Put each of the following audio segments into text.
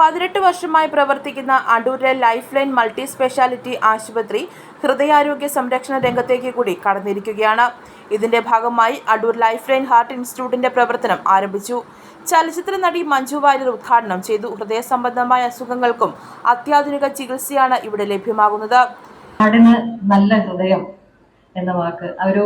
പതിനെട്ട് വർഷമായി പ്രവർത്തിക്കുന്ന അടൂരിലെ ലൈഫ് ലൈൻ മൾട്ടി സ്പെഷ്യാലിറ്റി ആശുപത്രി ഹൃദയാരോഗ്യ സംരക്ഷണ രംഗത്തേക്ക് കൂടി കടന്നിരിക്കുകയാണ്. ഇതിന്റെ ഭാഗമായി അടൂർ ലൈഫ് ലൈൻ ഹാർട്ട് ഇൻസ്റ്റിറ്റ്യൂട്ടിന്റെ പ്രവർത്തനം ആരംഭിച്ചു. ചലച്ചിത്ര നടി മഞ്ജു വാര്യർ ഉദ്ഘാടനം ചെയ്തു. ഹൃദയ സംബന്ധമായ അസുഖങ്ങൾക്കും അത്യാധുനിക ചികിത്സയാണ് ഇവിടെ ലഭ്യമാകുന്നത്. നല്ല ഹൃദയം എന്ന വാക്ക് ഒരു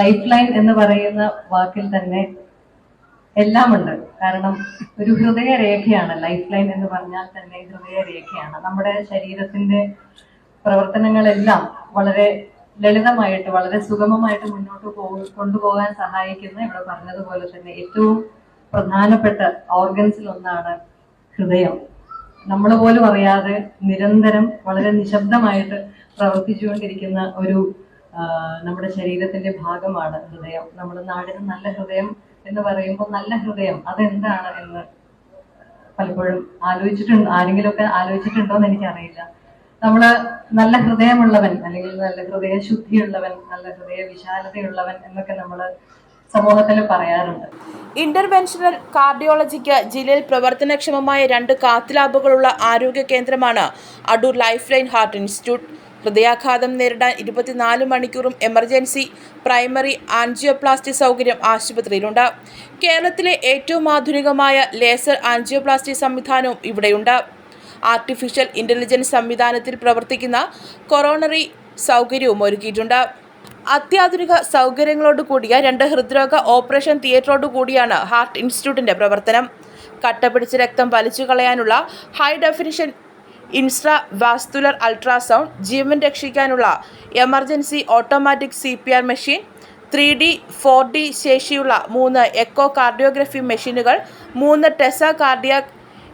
ലൈഫ് ലൈൻ എന്ന് പറയുന്ന വാക്കിൽ തന്നെ എല്ലാമുണ്ട്. കാരണം ഒരു ഹൃദയരേഖയാണ്. ലൈഫ് ലൈൻ എന്ന് പറഞ്ഞാൽ തന്നെ ഹൃദയരേഖയാണ്. നമ്മുടെ ശരീരത്തിന്റെ പ്രവർത്തനങ്ങളെല്ലാം വളരെ ലളിതമായിട്ട് വളരെ സുഗമമായിട്ട് മുന്നോട്ട് പോകു കൊണ്ടുപോകാൻ സഹായിക്കുന്ന ഇവിടെ പറഞ്ഞതുപോലെ തന്നെ ഏറ്റവും പ്രധാനപ്പെട്ട ഓർഗൻസിൽ ഒന്നാണ് ഹൃദയം. നമ്മൾ പോലും അറിയാതെ നിരന്തരം വളരെ നിശബ്ദമായിട്ട് പ്രവർത്തിച്ചുകൊണ്ടിരിക്കുന്ന ഒരു നമ്മുടെ ശരീരത്തിന്റെ ഭാഗമാണ് ഹൃദയം. നമ്മൾ നാടിന് നല്ല ഹൃദയം എന്ന് പറയുമ്പോൾ നല്ല ഹൃദയം അതെന്താണ് എന്ന് പലപ്പോഴും ആലോചിച്ചിട്ടുണ്ട് ആരെങ്കിലുമൊക്കെ ആലോചിച്ചിട്ടുണ്ടോ എന്ന് എനിക്കറിയില്ല. നമ്മൾ നല്ല ഹൃദയമുള്ളവൻ അല്ലെങ്കിൽ നല്ല ഹൃദയ ശുദ്ധിയുള്ളവൻ നല്ല ഹൃദയ വിശാലതയുള്ളവൻ എന്നൊക്കെ നമ്മൾ സമൂഹത്തിൽ പറയാറുണ്ട്. ഇന്റർവെൻഷണൽ കാർഡിയോളജിക്ക് ജില്ലയിൽ പ്രവർത്തനക്ഷമമായ രണ്ട് കാത്ത് ലാബുകളുള്ള ആരോഗ്യ കേന്ദ്രമാണ് Adoor life line heart institute. ഹൃദയാഘാതം നേരിടാൻ ഇരുപത്തിനാല് മണിക്കൂറും എമർജൻസി പ്രൈമറി ആൻജിയോപ്ലാസ്റ്റി സൗകര്യം ആശുപത്രിയിലുണ്ട്. കേരളത്തിലെ ഏറ്റവും ആധുനികമായ ലേസർ ആൻജിയോപ്ലാസ്റ്റി സംവിധാനവും ഇവിടെയുണ്ട്. ആർട്ടിഫിഷ്യൽ ഇന്റലിജൻസ് സംവിധാനത്തിൽ പ്രവർത്തിക്കുന്ന കൊറോണറി സൗകര്യവും ഒരുക്കിയിട്ടുണ്ട്. അത്യാധുനിക സൗകര്യങ്ങളോട് കൂടിയ രണ്ട് ഹൃദ്രോഗ ഓപ്പറേഷൻ തിയേറ്ററോട് കൂടിയാണ് ഹാർട്ട് ഇൻസ്റ്റിറ്റ്യൂട്ടിന്റെ പ്രവർത്തനം. കട്ടപിടിച്ച് രക്തം വലിച്ചു കളയാനുള്ള high definition intravascular ultrasound ജീവൻ രക്ഷിക്കാനുള്ള emergency automatic C P R machine three D four D ശേഷിയുള്ള മൂന്ന് എക്കോ കാർഡിയോഗ്രഫി മെഷീനുകൾ മൂന്ന് tesla cardiac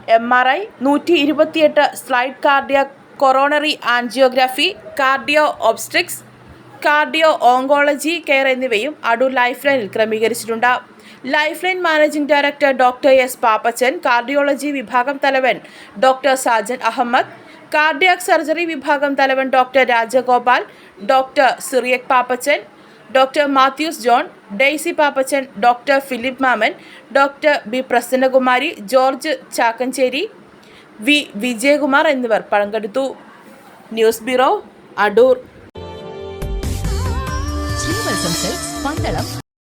M R I നൂറ്റി ഇരുപത്തിയെട്ട് slice cardiac coronary angiography cardio obstetrics cardio oncology care എന്നിവയും Adoor life ലൈനിൽ ക്രമീകരിച്ചിട്ടുണ്ട്. Life line managing director doctor S Pappachan cardiology വിഭാഗം തലവൻ doctor Sajan Ahmed cardiac surgery വിഭാഗം തലവൻ doctor Rajagopal doctor Cyriac Pappachan doctor Mathews John Daisy Pappachan doctor Philip Mammen doctor B Prasannakumari George Chakkanchery V Vijayakumar എന്നിവർ പങ്കെടുത്തു. News bureau Adoor.